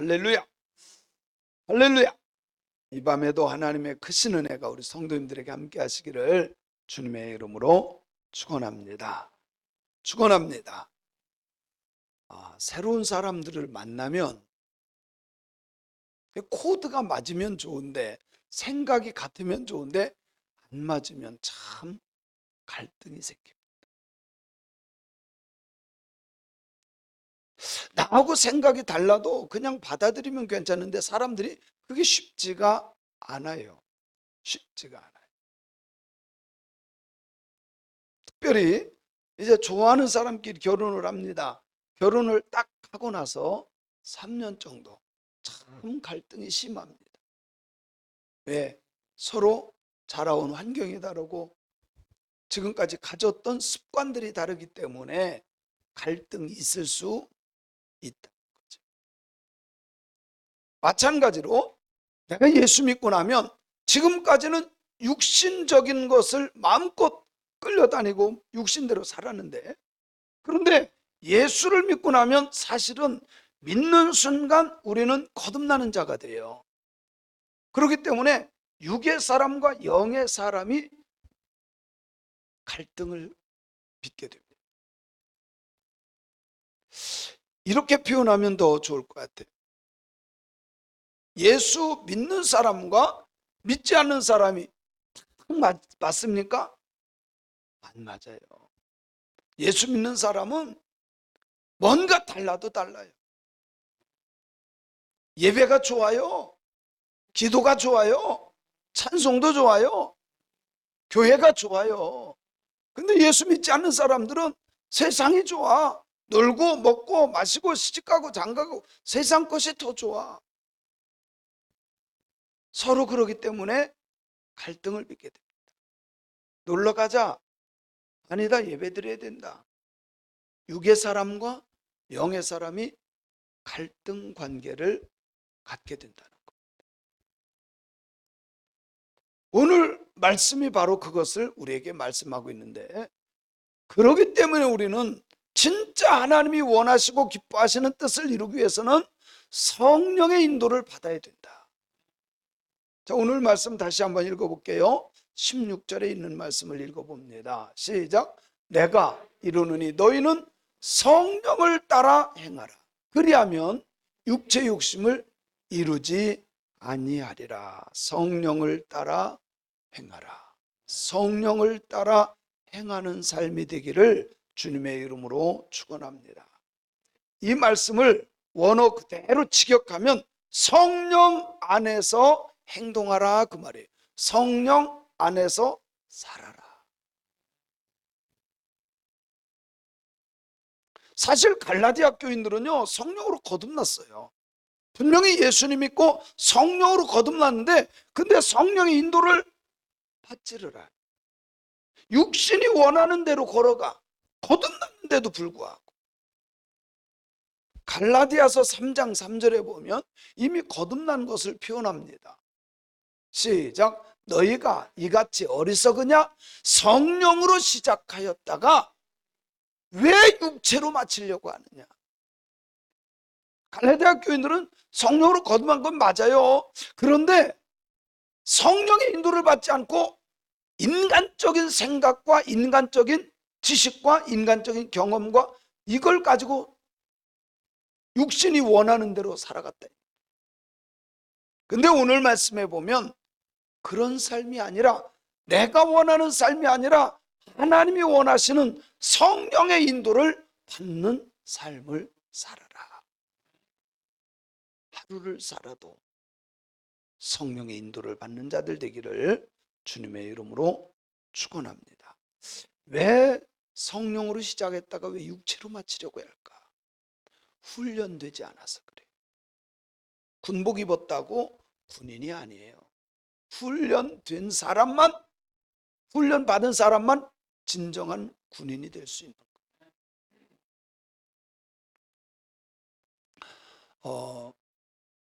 할렐루야. 할렐루야. 이 밤에도 하나님의 크신 은혜가 우리 성도님들에게 함께 하시기를 주님의 이름으로 축원합니다. 축원합니다. 아, 새로운 사람들을 만나면 코드가 맞으면 좋은데 생각이 같으면 좋은데 안 맞으면 참 갈등이 생깁니다. 나하고 생각이 달라도 그냥 받아들이면 괜찮은데 사람들이 그게 쉽지가 않아요. 쉽지가 않아요. 특별히 이제 좋아하는 사람끼리 결혼을 합니다. 결혼을 딱 하고 나서 3년 정도 참 갈등이 심합니다. 왜? 서로 자라온 환경이 다르고 지금까지 가졌던 습관들이 다르기 때문에 갈등이 있을 수 있다는 거죠. 마찬가지로 내가 예수 믿고 나면 지금까지는 육신적인 것을 마음껏 끌려다니고 육신대로 살았는데 그런데 예수를 믿고 나면 사실은 믿는 순간 우리는 거듭나는 자가 돼요. 그렇기 때문에 육의 사람과 영의 사람이 갈등을 빚게 됩니다. 이렇게 표현하면 더 좋을 것 같아요. 예수 믿는 사람과 믿지 않는 사람이 맞, 맞습니까? 안 맞아요. 예수 믿는 사람은 뭔가 달라도 달라요. 예배가 좋아요. 기도가 좋아요. 찬송도 좋아요. 교회가 좋아요. 근데 예수 믿지 않는 사람들은 세상이 좋아. 놀고 먹고 마시고 시집가고 장가고 세상 것이 더 좋아. 서로 그러기 때문에 갈등을 빚게 됩니다. 놀러 가자. 아니다. 예배 드려야 된다. 육의 사람과 영의 사람이 갈등 관계를 갖게 된다는 겁니다. 오늘 말씀이 바로 그것을 우리에게 말씀하고 있는데 그러기 때문에 우리는 진짜 하나님이 원하시고 기뻐하시는 뜻을 이루기 위해서는 성령의 인도를 받아야 된다. 자, 오늘 말씀 다시 한번 읽어볼게요. 16절에 있는 말씀을 읽어봅니다. 시작. 내가 이루느니 너희는 성령을 따라 행하라. 그리하면 육체 욕심을 이루지 아니하리라. 성령을 따라 행하라. 성령을 따라 행하는 삶이 되기를 주님의 이름으로 축원합니다. 이 말씀을 원어 그대로 직역하면 성령 안에서 행동하라 그 말이에요. 성령 안에서 살아라. 사실 갈라디아 교인들은요 성령으로 거듭났어요. 분명히 예수님 믿고 성령으로 거듭났는데 근데 성령의 인도를 받지를 않아. 육신이 원하는 대로 걸어가. 거듭났는데도 불구하고. 갈라디아서 3장 3절에 보면 이미 거듭난 것을 표현합니다. 시작. 너희가 이같이 어리석으냐? 성령으로 시작하였다가 왜 육체로 마치려고 하느냐? 갈라디아 교인들은 성령으로 거듭난 건 맞아요. 그런데 성령의 인도를 받지 않고 인간적인 생각과 인간적인 지식과 인간적인 경험과 이걸 가지고 육신이 원하는 대로 살아갔다. 근데 오늘 말씀에 보면 그런 삶이 아니라 내가 원하는 삶이 아니라 하나님이 원하시는 성령의 인도를 받는 삶을 살아라. 하루를 살아도 성령의 인도를 받는 자들 되기를 주님의 이름으로 축원합니다. 왜 성령으로 시작했다가 왜 육체로 마치려고 할까? 훈련되지 않아서 그래요. 군복 입었다고 군인이 아니에요. 훈련된 사람만 훈련 받은 사람만 진정한 군인이 될 수 있는 거예요. 어,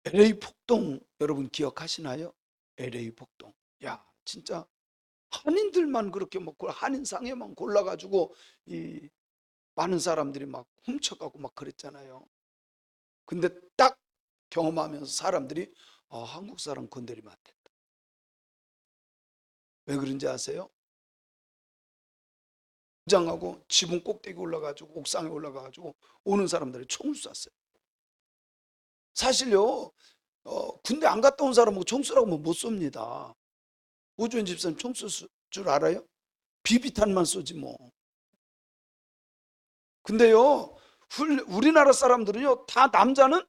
LA 폭동 여러분 기억하시나요? LA 폭동. 야, 진짜 한인들만 그렇게 먹고 한인상에만 골라가지고 이 많은 사람들이 막 훔쳐가고 막 그랬잖아요. 근데 딱 경험하면서 사람들이 아, 한국 사람 건드리면 안 된다. 왜 그런지 아세요? 장하고 지붕 꼭대기 올라가지고 옥상에 올라가가지고 오는 사람들이 총을 쐈어요. 사실요, 어, 군대 안 갔다 온 사람하고 총 쏘라고 못 쏩니다. 오주원 집사님 총 쏠 줄 알아요? 비비탄만 쏘지 뭐. 근데요, 훌- 우리나라 사람들은요, 다 남자는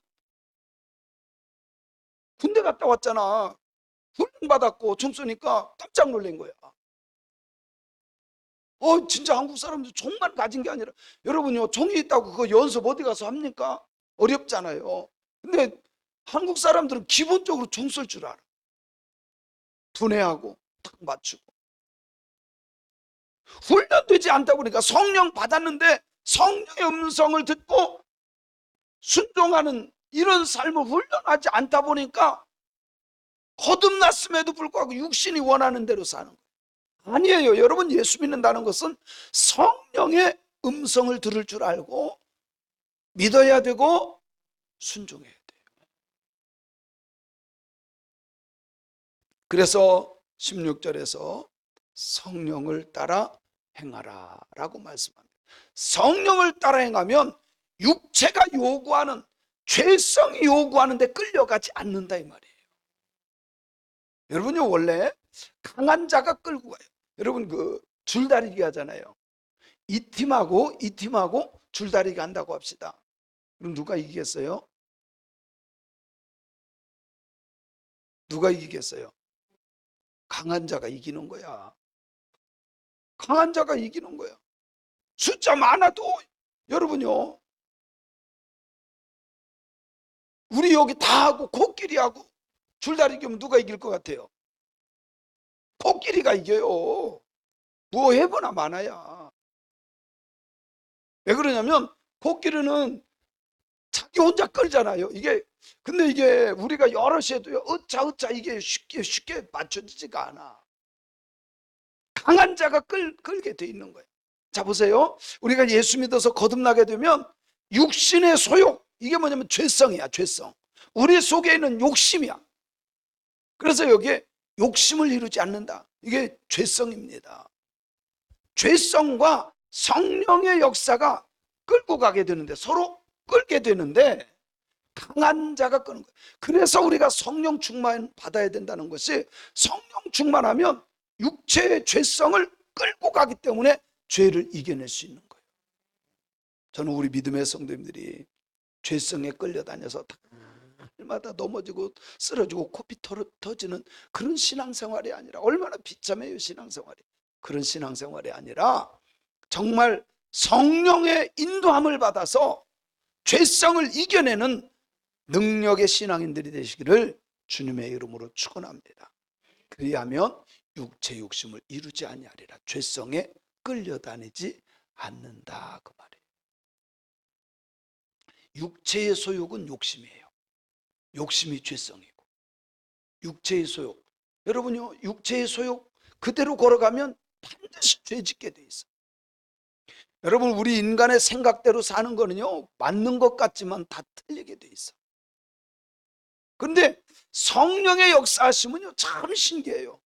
군대 갔다 왔잖아. 훈련 받았고 총 쏘니까 깜짝 놀란 거야. 어, 진짜 한국 사람들 총만 가진 게 아니라 여러분요, 총이 있다고 그거 연습 어디 가서 합니까? 어렵잖아요. 근데 한국 사람들은 기본적으로 총 쏠 줄 알아. 분해하고 탁 맞추고. 훈련되지 않다 보니까 성령 받았는데 성령의 음성을 듣고 순종하는 이런 삶을 훈련하지 않다 보니까 거듭났음에도 불구하고 육신이 원하는 대로 사는 거예요. 아니에요. 여러분 예수 믿는다는 것은 성령의 음성을 들을 줄 알고 믿어야 되고 순종해야 돼요. 그래서 16절에서 성령을 따라 행하라 라고 말씀합니다. 성령을 따라 행하면 육체가 요구하는 죄성이 요구하는데 끌려가지 않는다 이 말이에요. 여러분요 원래 강한 자가 끌고 가요. 여러분 그 줄다리기 하잖아요. 이 팀하고 이 팀하고 줄다리기 한다고 합시다. 그럼 누가 이기겠어요? 누가 이기겠어요? 강한 자가 이기는 거야. 강한 자가 이기는 거야. 숫자 많아도 여러분요. 우리 여기 다 하고 코끼리 하고 줄다리기 하면 누가 이길 것 같아요? 코끼리가 이겨요. 뭐 해보나 많아야. 왜 그러냐면 코끼리는 자기 혼자 끌잖아요. 이게 근데 이게 우리가 여럿이 해도요. 어짜 어짜 이게 쉽게 쉽게 맞춰지지가 않아. 강한 자가 끌, 끌게 돼 있는 거예요. 자 보세요. 우리가 예수 믿어서 거듭나게 되면 육신의 소욕 이게 뭐냐면 죄성이야, 죄성. 우리 속에 있는 욕심이야. 그래서 여기에 욕심을 이루지 않는다. 이게 죄성입니다. 죄성과 성령의 역사가 끌고 가게 되는데 서로 끌게 되는데 강한 자가 끄는 거예요. 그래서 우리가 성령 충만 받아야 된다는 것이 성령 충만하면 육체의 죄성을 끌고 가기 때문에 죄를 이겨낼 수 있는 거예요. 저는 우리 믿음의 성도님들이 죄성에 끌려다녀서 날마다 넘어지고 쓰러지고 코피 터- 터지는 그런 신앙생활이 아니라 얼마나 비참해요 신앙생활이 그런 신앙생활이 아니라 정말 성령의 인도함을 받아서 죄성을 이겨내는 능력의 신앙인들이 되시기를 주님의 이름으로 축원합니다. 그리하면 육체 욕심을 이루지 아니하리라. 죄성에 끌려다니지 않는다 그 말이에요. 육체의 소욕은 욕심이에요. 욕심이 죄성이고 육체의 소욕. 여러분요, 육체의 소욕 그대로 걸어가면 반드시 죄 짓게 돼 있어요. 여러분 우리 인간의 생각대로 사는 거는요 맞는 것 같지만 다 틀리게 돼 있어. 근데 성령의 역사하심은요 참 신기해요.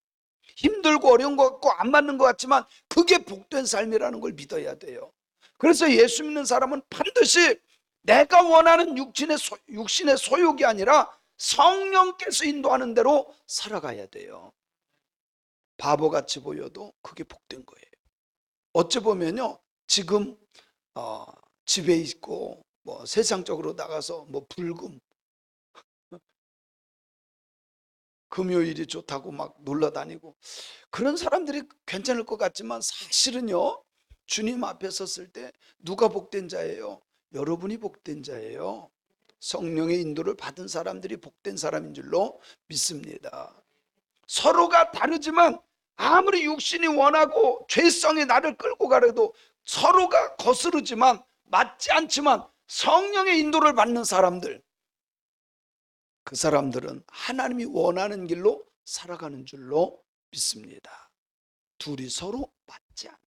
힘들고 어려운 것 같고 안 맞는 것 같지만 그게 복된 삶이라는 걸 믿어야 돼요. 그래서 예수 믿는 사람은 반드시 내가 원하는 육신의, 소, 육신의 소욕이 아니라 성령께서 인도하는 대로 살아가야 돼요. 바보같이 보여도 그게 복된 거예요. 어찌 보면요, 지금 어, 집에 있고 뭐 세상적으로 나가서 뭐 불금 금요일이 좋다고 막 놀러 다니고 그런 사람들이 괜찮을 것 같지만 사실은요 주님 앞에 섰을 때 누가 복된 자예요? 여러분이 복된 자예요. 성령의 인도를 받은 사람들이 복된 사람인 줄로 믿습니다. 서로가 다르지만 아무리 육신이 원하고 죄성이 나를 끌고 가려도 서로가 거스르지만 맞지 않지만 성령의 인도를 받는 사람들 그 사람들은 하나님이 원하는 길로 살아가는 줄로 믿습니다. 둘이 서로 맞지 않아.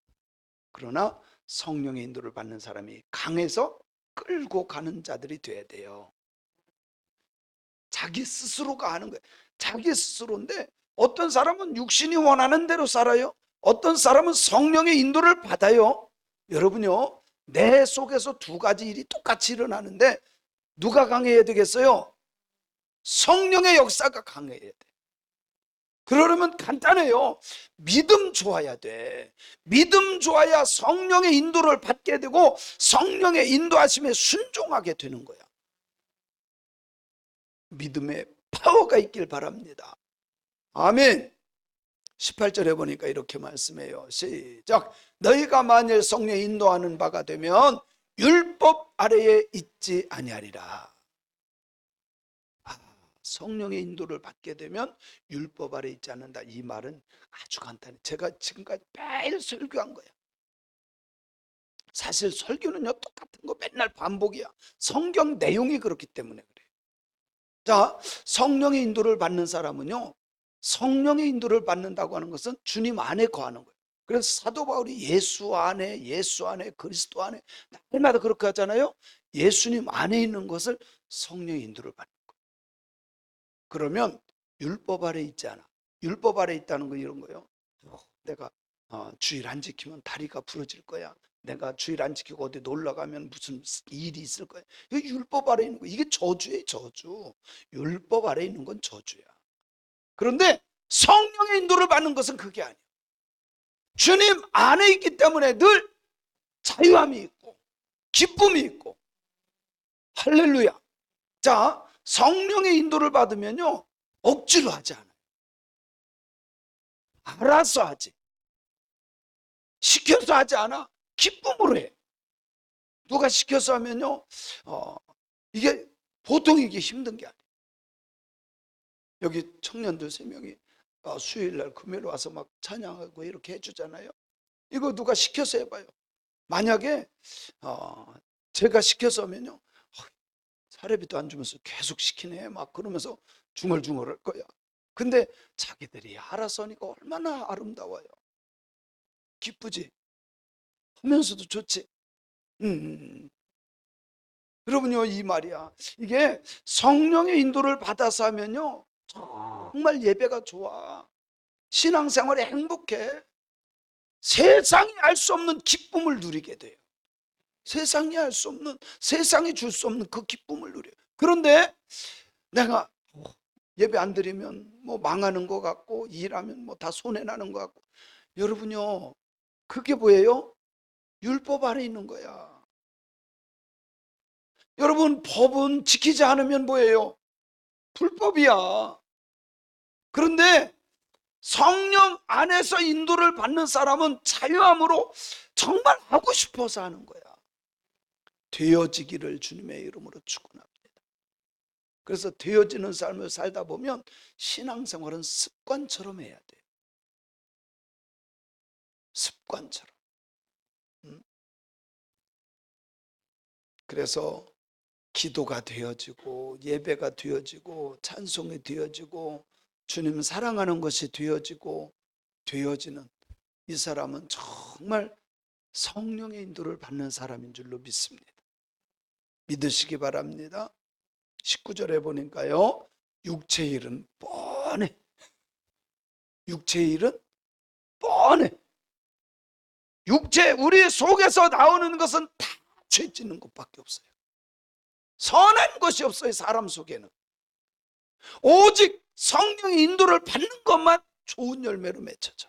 그러나 성령의 인도를 받는 사람이 강해서 끌고 가는 자들이 돼야 돼요. 자기 스스로가 하는 거예요. 자기 스스로인데 어떤 사람은 육신이 원하는 대로 살아요. 어떤 사람은 성령의 인도를 받아요. 여러분요, 내 속에서 두 가지 일이 똑같이 일어나는데 누가 강해야 되겠어요? 성령의 역사가 강해야 돼. 그러려면 간단해요. 믿음 좋아야 돼. 믿음 좋아야 성령의 인도를 받게 되고 성령의 인도하심에 순종하게 되는 거야. 믿음의 파워가 있길 바랍니다. 아멘. 18절에 보니까 이렇게 말씀해요. 시작. 너희가 만일 성령 인도하는 바가 되면 율법 아래에 있지 아니하리라. 아, 성령의 인도를 받게 되면 율법 아래 있지 않는다. 이 말은 아주 간단해. 제가 지금까지 매일 설교한 거야. 사실 설교는요 똑같은 거 맨날 반복이야. 성경 내용이 그렇기 때문에 그래. 자, 성령의 인도를 받는 사람은요 성령의 인도를 받는다고 하는 것은 주님 안에 거하는 거예요. 그래서 사도 바울이 예수 안에, 예수 안에, 그리스도 안에 날마다 그렇게 하잖아요. 예수님 안에 있는 것을 성령의 인도를 받는 거예요. 그러면 율법 아래 있지 않아. 율법 아래 있다는 거 이런 거예요. 어, 내가 어, 주일 안 지키면 다리가 부러질 거야. 내가 주일 안 지키고 어디 놀러 가면 무슨 일이 있을 거야. 이게 율법 아래 있는 거. 이게 저주예요, 저주. 율법 아래 있는 건 저주야. 그런데 성령의 인도를 받는 것은 그게 아니에요. 주님 안에 있기 때문에 늘 자유함이 있고 기쁨이 있고 할렐루야. 자, 성령의 인도를 받으면요. 억지로 하지 않아요. 알아서 하지. 시켜서 하지 않아. 기쁨으로 해. 누가 시켜서 하면요. 어, 이게 보통 이게 힘든 게 아니에요. 여기 청년들 세 명이 어, 수요일 날 금요일 와서 막 찬양하고 이렇게 해주잖아요. 이거 누가 시켜서 해봐요. 만약에 어, 제가 시켜서 하면요, 어, 사례비도 안 주면서 계속 시키네 막 그러면서 중얼중얼 할 거야. 근데 자기들이 알아서 하니까 얼마나 아름다워요. 기쁘지? 하면서도 좋지. 음. 여러분요 이 말이야. 이게 성령의 인도를 받아서 하면요 정말 예배가 좋아. 신앙생활에 행복해. 세상이 알 수 없는 기쁨을 누리게 돼요. 세상이 알 수 없는, 세상이 줄 수 없는 그 기쁨을 누려요. 그런데 내가 예배 안 드리면 뭐 망하는 것 같고, 일하면 뭐 다 손해나는 것 같고. 여러분요, 그게 뭐예요? 율법 아래 있는 거야. 여러분, 법은 지키지 않으면 뭐예요? 불법이야. 그런데 성령 안에서 인도를 받는 사람은 자유함으로 정말 하고 싶어서 하는 거야. 되어지기를 주님의 이름으로 축원합니다. 그래서 되어지는 삶을 살다 보면 신앙생활은 습관처럼 해야 돼. 습관처럼. 음? 그래서 기도가 되어지고 예배가 되어지고 찬송이 되어지고 주님 사랑하는 것이 되어지고 되어지는 이 사람은 정말 성령의 인도를 받는 사람인 줄로 믿습니다. 믿으시기 바랍니다. 19절에 보니까요. 육체의 일은 뻔해. 육체의 일은 뻔해. 육체 우리 속에서 나오는 것은 다 죄 짓는 것밖에 없어요. 선한 것이 없어요. 사람 속에는. 오직 성령의 인도를 받는 것만 좋은 열매로 맺혀져.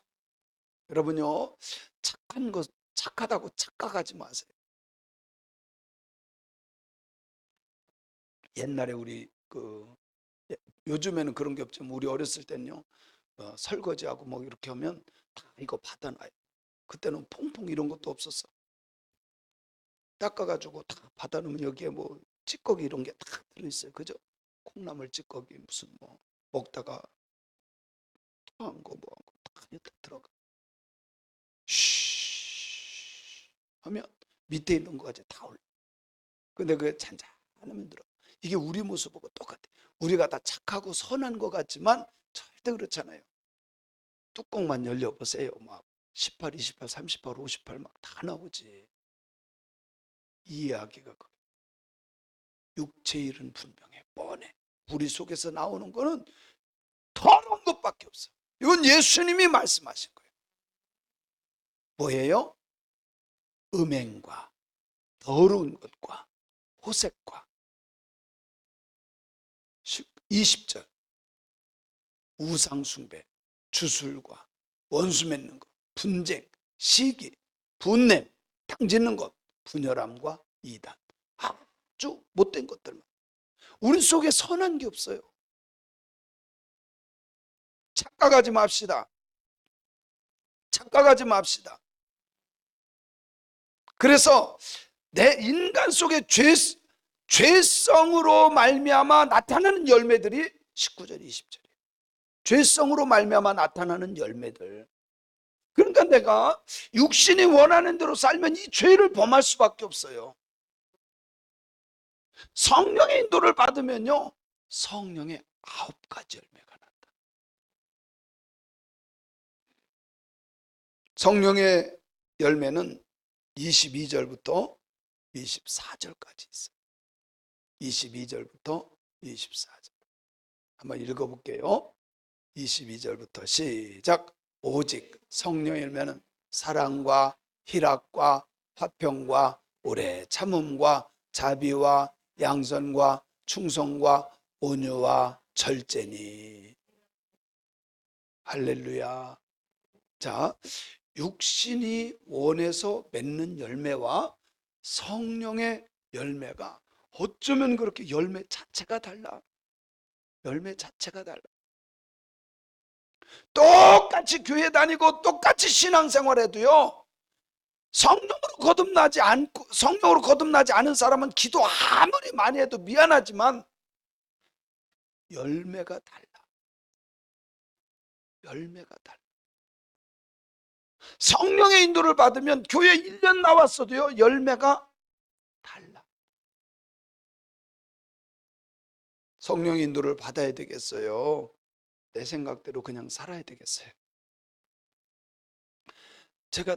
여러분요, 착한 것, 착하다고 착각하지 마세요. 옛날에 우리 그 예, 요즘에는 그런 게 없지만 우리 어렸을 때는요 어, 설거지하고 뭐 이렇게 하면 다 이거 받아놔요. 그때는 퐁퐁 이런 것도 없었어. 닦아가지고 다 받아놓으면 여기에 뭐 찌꺼기 이런 게 다 들어있어요. 그죠? 콩나물 찌꺼기 무슨 뭐 먹다가 토한 거 뭐한 거다 여기 들어가. 쉬 하면 밑에 있는 거까지 다 올려. 근데 그게 잔잔하면 들어. 이게 우리 모습하고 똑같아. 우리가 다 착하고 선한 것 같지만 절대 그렇잖아요. 뚜껑만 열려보세요. 막 18, 28, 38, 58 막 다 나오지. 이 이야기가 그 육체 일은 분명해 뻔해 우리 속에서 나오는 거는 더러운 것밖에 없어. 이건 예수님이 말씀하신 거예요. 뭐예요? 음행과 더러운 것과 호색과 20절 우상숭배, 주술과 원수 맺는 것, 분쟁, 시기, 분냄, 당짓는 것, 분열함과 이단 아주 못된 것들만 우리 속에 선한 게 없어요. 착각하지 맙시다. 착각하지 맙시다. 그래서 내 인간 속에 죄, 죄성으로 말미암아 나타나는 열매들이 19절 20절이에요. 죄성으로 말미암아 나타나는 열매들. 그러니까 내가 육신이 원하는 대로 살면 이 죄를 범할 수밖에 없어요. 성령의 인도를 받으면요. 성령의 아홉 가지 열매가 난다. 성령의 열매는 22절부터 24절까지 있어요. 22절부터 24절. 한번 읽어볼게요. 22절부터 시작. 오직 성령의 열매는 사랑과 희락과 화평과 오래 참음과 자비와 양선과 충성과 온유와 절제니. 할렐루야. 자, 육신이 원해서 맺는 열매와 성령의 열매가 어쩌면 그렇게 열매 자체가 달라. 열매 자체가 달라. 똑같이 교회 다니고 똑같이 신앙생활 해도요. 성령으로 거듭나지 않고 성령으로 거듭나지 않은 사람은 기도 아무리 많이 해도 미안하지만 열매가 달라. 열매가 달라. 성령의 인도를 받으면 교회 1년 나왔어도요. 열매가 달라. 성령의 인도를 받아야 되겠어요. 내 생각대로 그냥 살아야 되겠어요. 제가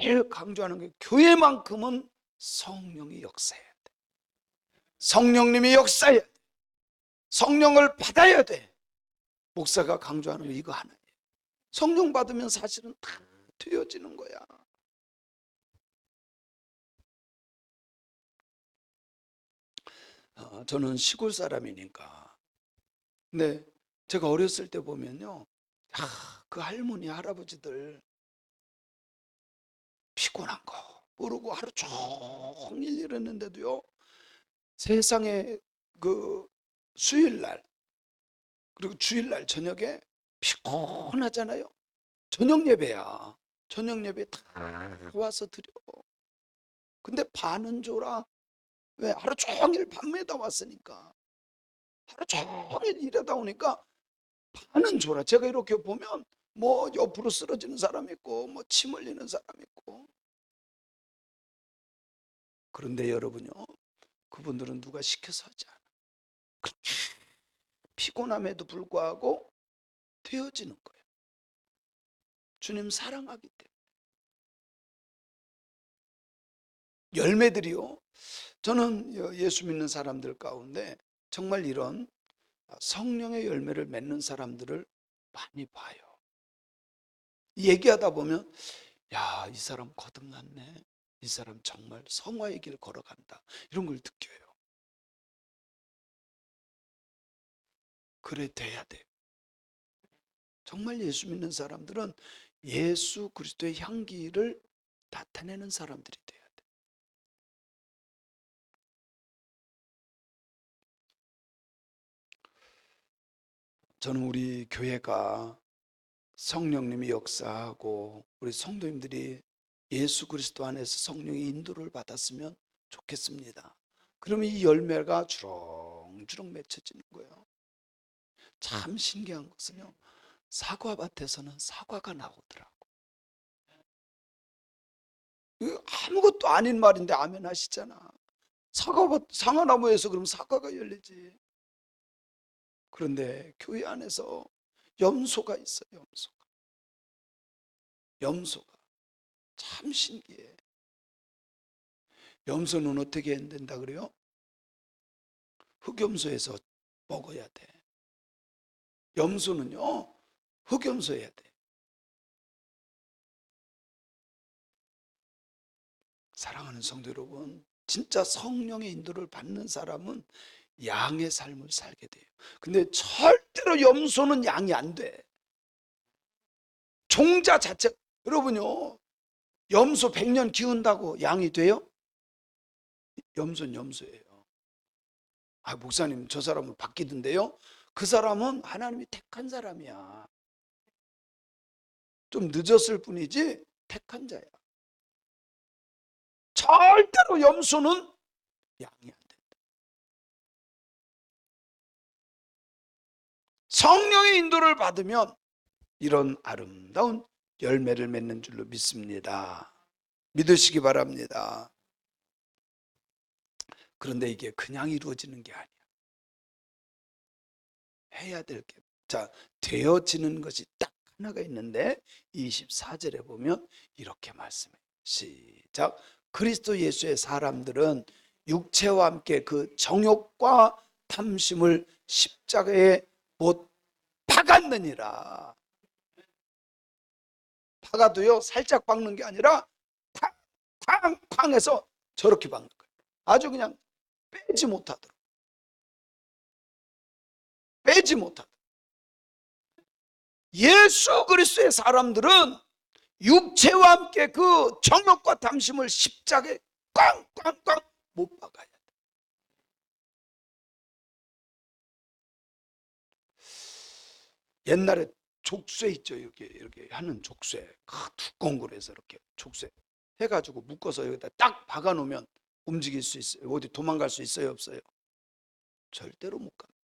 제일 강조하는 게 교회만큼은 성령이 역사해야 돼. 성령님이 역사해야 돼. 성령을 받아야 돼. 목사가 강조하는 거 이거 하나예요. 성령 받으면 사실은 다 되어지는 거야. 어, 저는 시골 사람이니까. 근데 제가 어렸을 때 보면요. 아, 그 할머니, 할아버지들 피곤한 거 모르고 하루 종일 일했는데도요. 세상에 그 수요일 날 그리고 주일 날 저녁에 피곤하잖아요. 저녁 예배야. 저녁 예배 다 와서 드려. 근데 반은 줘라. 왜? 하루 종일 밤에다 왔으니까. 하루 종일 일하다 오니까 반은 줘라. 제가 이렇게 보면 뭐 옆으로 쓰러지는 사람 있고 뭐 침 흘리는 사람 있고. 그런데 여러분요. 그분들은 누가 시켜서 하지 않아. 그렇게 피곤함에도 불구하고 되어지는 거예요. 주님 사랑하기 때문에. 열매들이요. 저는 예수 믿는 사람들 가운데 정말 이런 성령의 열매를 맺는 사람들을 많이 봐요. 얘기하다 보면, 야, 이 사람 거듭났네. 이 사람 정말 성화의 길 걸어간다. 이런 걸 느껴요. 그래 돼야 돼요. 정말 예수 믿는 사람들은 예수 그리스도의 향기를 나타내는 사람들이 돼야 돼. 저는 우리 교회가 성령님이 역사하고 우리 성도님들이 예수 그리스도 안에서 성령의 인도를 받았으면 좋겠습니다. 그러면 이 열매가 주렁주렁 맺혀지는 거예요. 참 신기한 것은요. 사과밭에서는 사과가 나오더라고. 아무것도 아닌 말인데 아멘 하시잖아. 사과밭, 상아나무에서 그럼 사과가 열리지. 그런데 교회 안에서 염소가 있어요, 염소가. 염소가. 참 신기해. 염소는 어떻게 된다 그래요? 흑염소에서 먹어야 돼. 염소는요, 흑염소여야 돼. 사랑하는 성도 여러분, 진짜 성령의 인도를 받는 사람은 양의 삶을 살게 돼요. 근데 절대로 염소는 양이 안 돼. 종자 자체, 여러분요, 염소 100년 키운다고 양이 돼요? 염소는 염소예요. 아, 목사님, 저 사람은 바뀌던데요? 그 사람은 하나님이 택한 사람이야. 좀 늦었을 뿐이지, 택한 자야. 절대로 염소는 양이 안 된다. 성령의 인도를 받으면 이런 아름다운 열매를 맺는 줄로 믿습니다. 믿으시기 바랍니다. 그런데 이게 그냥 이루어지는 게 아니야. 해야 될 게, 자, 되어지는 것이 딱 하나가 있는데 24절에 보면 이렇게 말씀해. 시작. 그리스도 예수의 사람들은 육체와 함께 그 정욕과 탐심을 십자가에 못 박았느니라. 박아도요, 살짝 박는 게 아니라 쾅 해서 저렇게 박는 거예요. 아주 그냥 빼지 못하도록. 빼지 못하도록. 예수 그리스도의 사람들은 육체와 함께 그 정욕과 탐심을 십자가에 꽝꽝꽝 못 박아야 옛날에 족쇄 있죠. 이렇게 이렇게 하는 족쇄. 크, 두꺼운 거로 해서 이렇게 족쇄 해가지고 묶어서 여기다 딱 박아 놓으면 움직일 수 있어요. 어디 도망갈 수 있어요, 없어요? 절대로 못 갑니다.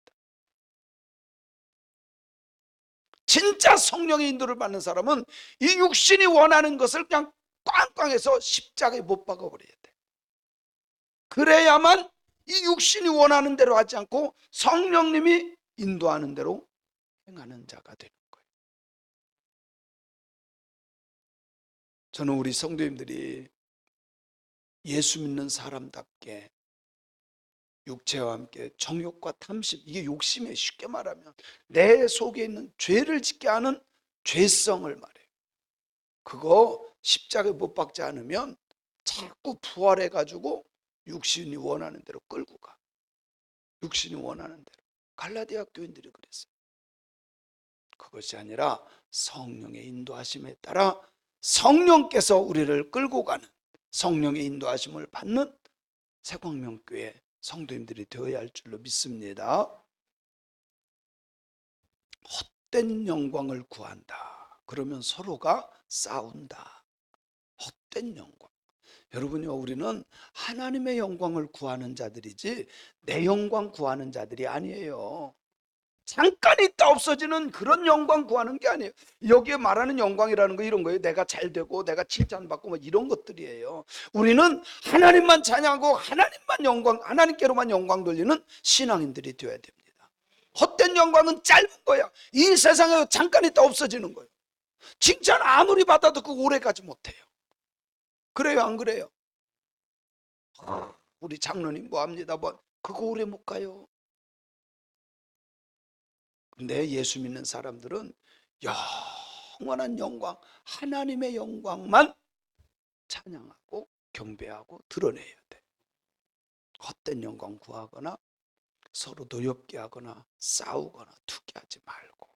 진짜 성령의 인도를 받는 사람은 이 육신이 원하는 것을 그냥 꽝꽝해서 십자가에 못 박아 버려야 돼. 그래야만 이 육신이 원하는 대로 하지 않고 성령님이 인도하는 대로 행하는 자가 되는 거예요. 저는 우리 성도님들이 예수 믿는 사람답게 육체와 함께 정욕과 탐심 이게 욕심에 쉽게 말하면 내 속에 있는 죄를 짓게 하는 죄성을 말해요. 그거 십자가에 못 박지 않으면 자꾸 부활해 가지고 육신이 원하는 대로 끌고 가. 육신이 원하는 대로. 갈라디아 교인들이 그랬어요. 그것이 아니라 성령의 인도하심에 따라 성령께서 우리를 끌고 가는 성령의 인도하심을 받는 새광명교회 성도님들이 되어야 할 줄로 믿습니다. 헛된 영광을 구한다. 그러면 서로가 싸운다. 헛된 영광. 여러분요, 우리는 하나님의 영광을 구하는 자들이지 내 영광 구하는 자들이 아니에요. 잠깐 있다 없어지는 그런 영광 구하는 게 아니에요. 여기에 말하는 영광이라는 거 이런 거예요. 내가 잘 되고 내가 칭찬받고 뭐 이런 것들이에요. 우리는 하나님만 찬양하고 하나님만 영광, 하나님께로만 영광 돌리는 신앙인들이 되어야 됩니다. 헛된 영광은 짧은 거야. 이 세상에 잠깐 있다 없어지는 거예요. 칭찬 아무리 받아도 그 오래 가지 못해요. 그래요, 안 그래요? 우리 장로님 뭐 합니다. 뭐 그거 오래 못 가요. 근데 예수 믿는 사람들은 영원한 영광, 하나님의 영광만 찬양하고 경배하고 드러내야 돼. 헛된 영광 구하거나 서로 노엽게 하거나 싸우거나 투기하지 말고.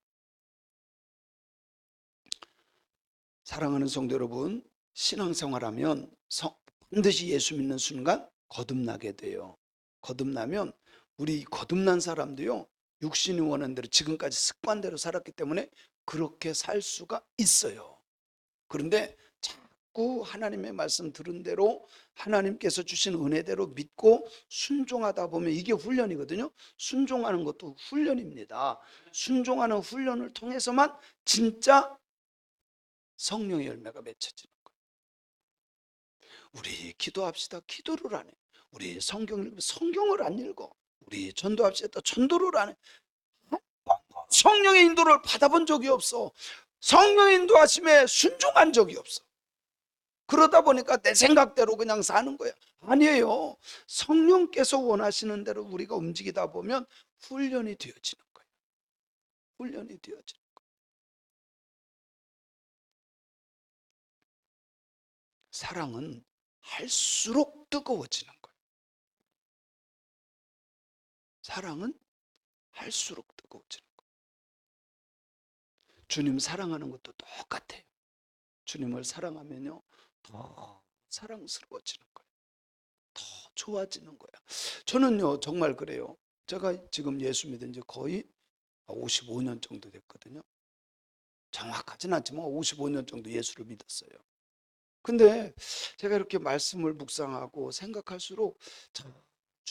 사랑하는 성도 여러분, 신앙생활하면 성- 반드시 예수 믿는 순간 거듭나게 돼요. 거듭나면 우리 거듭난 사람도요. 육신이 원하는 대로 지금까지 습관대로 살았기 때문에 그렇게 살 수가 있어요. 그런데 자꾸 하나님의 말씀 들은 대로 하나님께서 주신 은혜대로 믿고 순종하다 보면 이게 훈련이거든요. 순종하는 것도 훈련입니다. 순종하는 훈련을 통해서만 진짜 성령의 열매가 맺혀지는 거예요. 우리 기도합시다. 기도를 안 해. 우리 성경을 읽으면 성경을 안 읽어. 우리 전도합시다. 전도를 안 성령의 인도를 받아본 적이 없어. 성령의 인도하심에 순종한 적이 없어. 그러다 보니까 내 생각대로 그냥 사는 거야. 아니에요. 성령께서 원하시는 대로 우리가 움직이다 보면 훈련이 되어지는 거예요. 훈련이 되어지는 거예요. 사랑은 할수록 뜨거워지는 거예 사랑은 할수록 뜨거워지는 거예요. 주님 사랑하는 것도 똑같아요. 주님을 사랑하면요, 더 사랑스러워지는 거예요. 더 좋아지는 거야. 저는요, 정말 그래요. 제가 지금 예수 믿은 지 거의 55년 정도 됐거든요. 정확하진 않지만 55년 정도 예수를 믿었어요. 근데 제가 이렇게 말씀을 묵상하고 생각할수록 참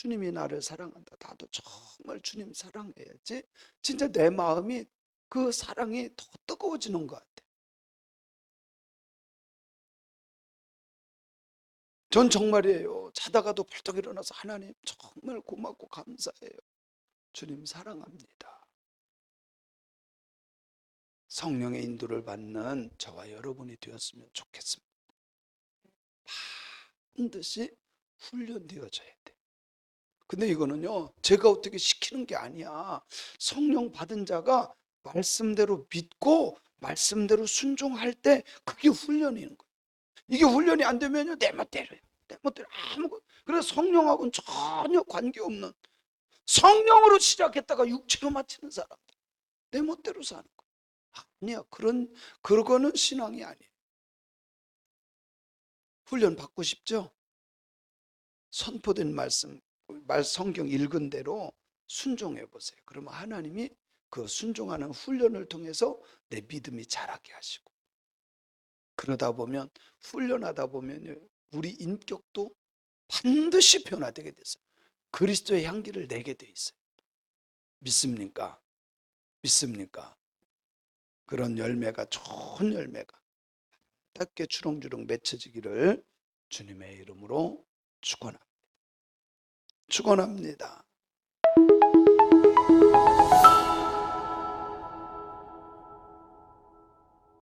주님이 나를 사랑한다. 나도 정말 주님 사랑해야지. 진짜 내 마음이 그 사랑이 더 뜨거워지는 것 같아. 전 정말이에요. 자다가도 벌떡 일어나서 하나님 정말 고맙고 감사해요. 주님 사랑합니다. 성령의 인도를 받는 저와 여러분이 되었으면 좋겠습니다. 반드시 훈련되어져야 돼. 근데 이거는요, 제가 어떻게 시키는 게 아니야. 성령 받은 자가 말씀대로 믿고 말씀대로 순종할 때 그게 훈련인 거예요. 이게 훈련이 안 되면요, 내 멋대로요. 내 멋대로 아무것도. 그래서 성령하고는 전혀 관계없는 성령으로 시작했다가 육체로 마치는 사람들. 내 멋대로 사는 거예요. 아니야. 그런, 그거는 신앙이 아니에요. 훈련 받고 싶죠? 선포된 말씀, 말 성경 읽은 대로 순종해 보세요. 그러면 하나님이 그 순종하는 훈련을 통해서 내 믿음이 자라게 하시고 그러다 보면 훈련하다 보면 우리 인격도 반드시 변화되게 됐어요. 그리스도의 향기를 내게 돼 있어요. 믿습니까? 믿습니까? 그런 열매가 좋은 열매가 닦게 주렁주렁 맺혀지기를 주님의 이름으로 축원합니다. 축원합니다.